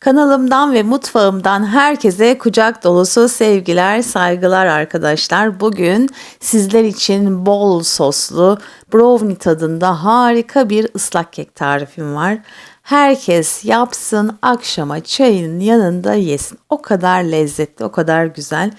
Kanalımdan ve mutfağımdan herkese kucak dolusu sevgiler, saygılar arkadaşlar. Bugün sizler için bol soslu brownie tadında harika bir ıslak kek tarifim var. Herkes yapsın, akşama çayın yanında yesin. O kadar lezzetli, o kadar güzel.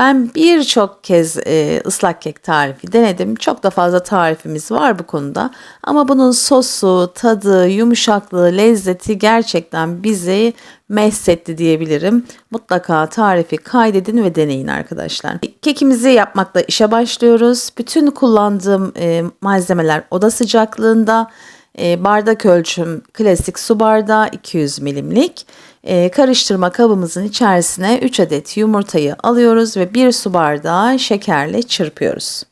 Ben birçok kez e, ıslak kek tarifi denedim. Çok da fazla tarifimiz var bu konuda. Ama bunun sosu, tadı, yumuşaklığı, lezzeti gerçekten bizi mehsetti diyebilirim. Mutlaka tarifi kaydedin ve deneyin arkadaşlar. Kekimizi yapmakla işe başlıyoruz. Bütün kullandığım e, malzemeler oda sıcaklığında. E, bardak ölçüm klasik su bardağı 200 milimlik. E, karıştırma kabımızın içerisine 3 adet yumurtayı alıyoruz ve 1 su bardağı şekerle çırpıyoruz.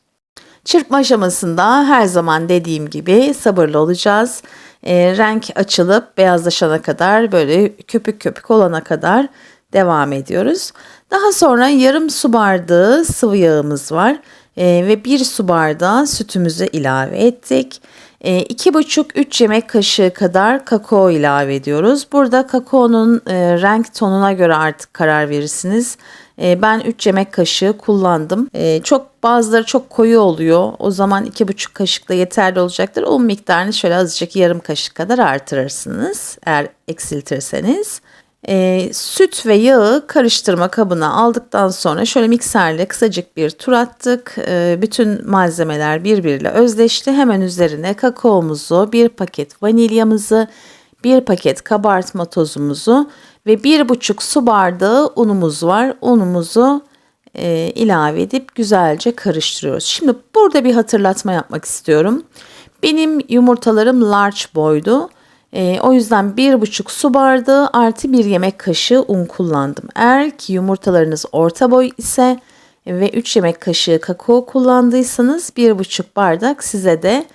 Çırpma aşamasında her zaman dediğim gibi sabırlı olacağız. E, renk açılıp beyazlaşana kadar böyle köpük köpük olana kadar devam ediyoruz. Daha sonra yarım su bardağı sıvı yağımız var e, ve 1 su bardağı sütümüzü ilave ettik. 2,5-3 yemek kaşığı kadar kakao ilave ediyoruz. Burada kakaonun e, renk tonuna göre artık karar verirsiniz. E, ben 3 yemek kaşığı kullandım. E, çok bazıları çok koyu oluyor. O zaman 2,5 kaşık da yeterli olacaktır. Un miktarını şöyle azıcık yarım kaşık kadar artırırsınız eğer eksiltirseniz. E, süt ve yağı karıştırma kabına aldıktan sonra şöyle mikserle kısacık bir tur attık. E, bütün malzemeler birbiriyle özdeşti. Hemen üzerine kakaomuzu, bir paket vanilyamızı, bir paket kabartma tozumuzu ve bir buçuk su bardağı unumuz var. Unumuzu e, ilave edip güzelce karıştırıyoruz. Şimdi burada bir hatırlatma yapmak istiyorum. Benim yumurtalarım large boydu. E, o yüzden bir buçuk su bardağı artı bir yemek kaşığı un kullandım. Eğer ki yumurtalarınız orta boy ise ve 3 yemek kaşığı kakao kullandıysanız bir buçuk bardak size de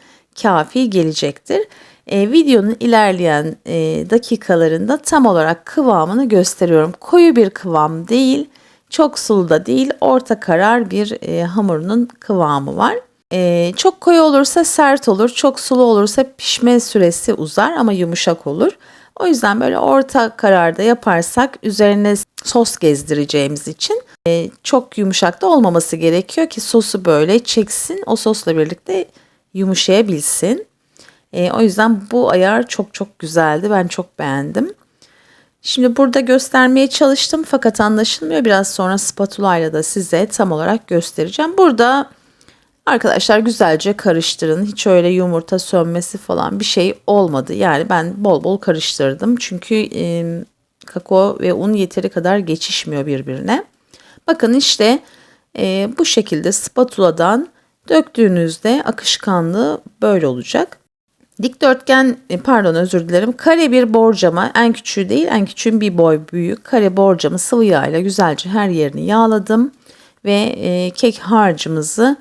kafi gelecektir. E, videonun ilerleyen e, dakikalarında tam olarak kıvamını gösteriyorum. Koyu bir kıvam değil, çok sulu da değil, orta karar bir e, hamurunun kıvamı var. Ee, çok koyu olursa sert olur, çok sulu olursa pişme süresi uzar ama yumuşak olur. O yüzden böyle orta kararda yaparsak üzerine sos gezdireceğimiz için e, çok yumuşak da olmaması gerekiyor ki sosu böyle çeksin, o sosla birlikte yumuşayabilsin. E, o yüzden bu ayar çok çok güzeldi. Ben çok beğendim. Şimdi burada göstermeye çalıştım fakat anlaşılmıyor. Biraz sonra spatula ile de size tam olarak göstereceğim. Burada Arkadaşlar güzelce karıştırın. Hiç öyle yumurta sönmesi falan bir şey olmadı. Yani ben bol bol karıştırdım. Çünkü e, kakao ve un yeteri kadar geçişmiyor birbirine. Bakın işte e, bu şekilde spatuladan döktüğünüzde akışkanlığı böyle olacak. Dikdörtgen pardon özür dilerim kare bir borcama en küçüğü değil en küçüğün bir boy büyük kare borcamı sıvı yağ ile güzelce her yerini yağladım ve e, kek harcımızı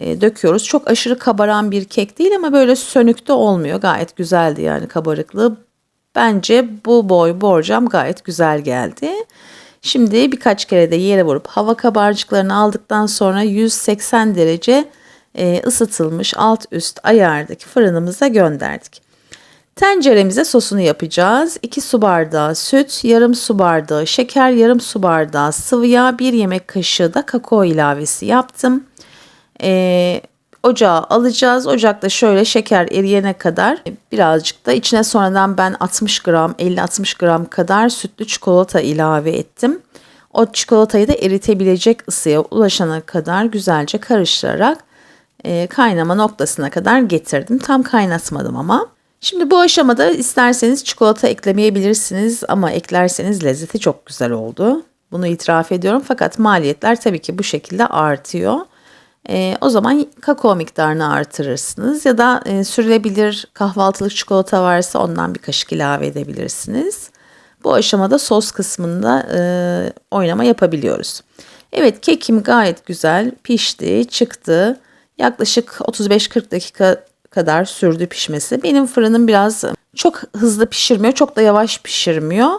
e, döküyoruz. Çok aşırı kabaran bir kek değil ama böyle sönük de olmuyor. Gayet güzeldi yani kabarıklığı. Bence bu boy borcam gayet güzel geldi. Şimdi birkaç kere de yere vurup hava kabarcıklarını aldıktan sonra 180 derece e, ısıtılmış alt üst ayardaki fırınımıza gönderdik. Tenceremize sosunu yapacağız. 2 su bardağı süt, yarım su bardağı şeker, yarım su bardağı sıvı yağ, 1 yemek kaşığı da kakao ilavesi yaptım e, ocağa alacağız. Ocakta şöyle şeker eriyene kadar birazcık da içine sonradan ben 60 gram 50-60 gram kadar sütlü çikolata ilave ettim. O çikolatayı da eritebilecek ısıya ulaşana kadar güzelce karıştırarak e, kaynama noktasına kadar getirdim. Tam kaynatmadım ama. Şimdi bu aşamada isterseniz çikolata eklemeyebilirsiniz ama eklerseniz lezzeti çok güzel oldu. Bunu itiraf ediyorum fakat maliyetler tabii ki bu şekilde artıyor. E, o zaman kakao miktarını artırırsınız ya da e, sürülebilir kahvaltılık çikolata varsa ondan bir kaşık ilave edebilirsiniz. Bu aşamada sos kısmında e, oynama yapabiliyoruz. Evet kekim gayet güzel pişti çıktı. Yaklaşık 35-40 dakika kadar sürdü pişmesi. Benim fırınım biraz çok hızlı pişirmiyor, çok da yavaş pişirmiyor.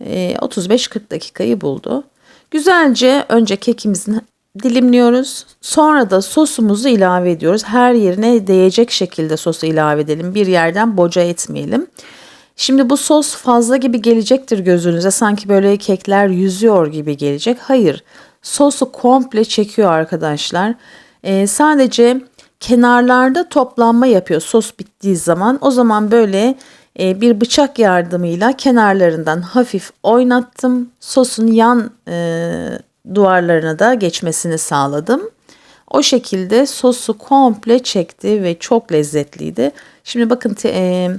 E, 35-40 dakikayı buldu. Güzelce önce kekimizin dilimliyoruz. Sonra da sosumuzu ilave ediyoruz. Her yerine değecek şekilde sosu ilave edelim. Bir yerden boca etmeyelim. Şimdi bu sos fazla gibi gelecektir gözünüze. Sanki böyle kekler yüzüyor gibi gelecek. Hayır. Sosu komple çekiyor arkadaşlar. Ee, sadece kenarlarda toplanma yapıyor sos bittiği zaman. O zaman böyle e, bir bıçak yardımıyla kenarlarından hafif oynattım. Sosun yan e, duvarlarına da geçmesini sağladım. O şekilde sosu komple çekti ve çok lezzetliydi. Şimdi bakın e,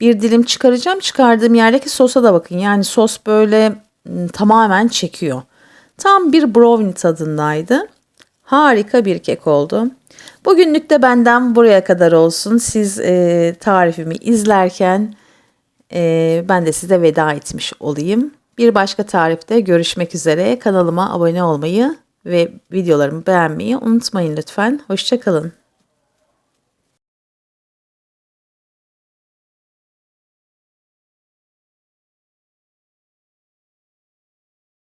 bir dilim çıkaracağım. Çıkardığım yerdeki sosa da bakın. Yani sos böyle m, tamamen çekiyor. Tam bir brownie tadındaydı. Harika bir kek oldu. Bugünlük de benden buraya kadar olsun. Siz e, tarifimi izlerken e, ben de size veda etmiş olayım. Bir başka tarifte görüşmek üzere. Kanalıma abone olmayı ve videolarımı beğenmeyi unutmayın lütfen. Hoşçakalın.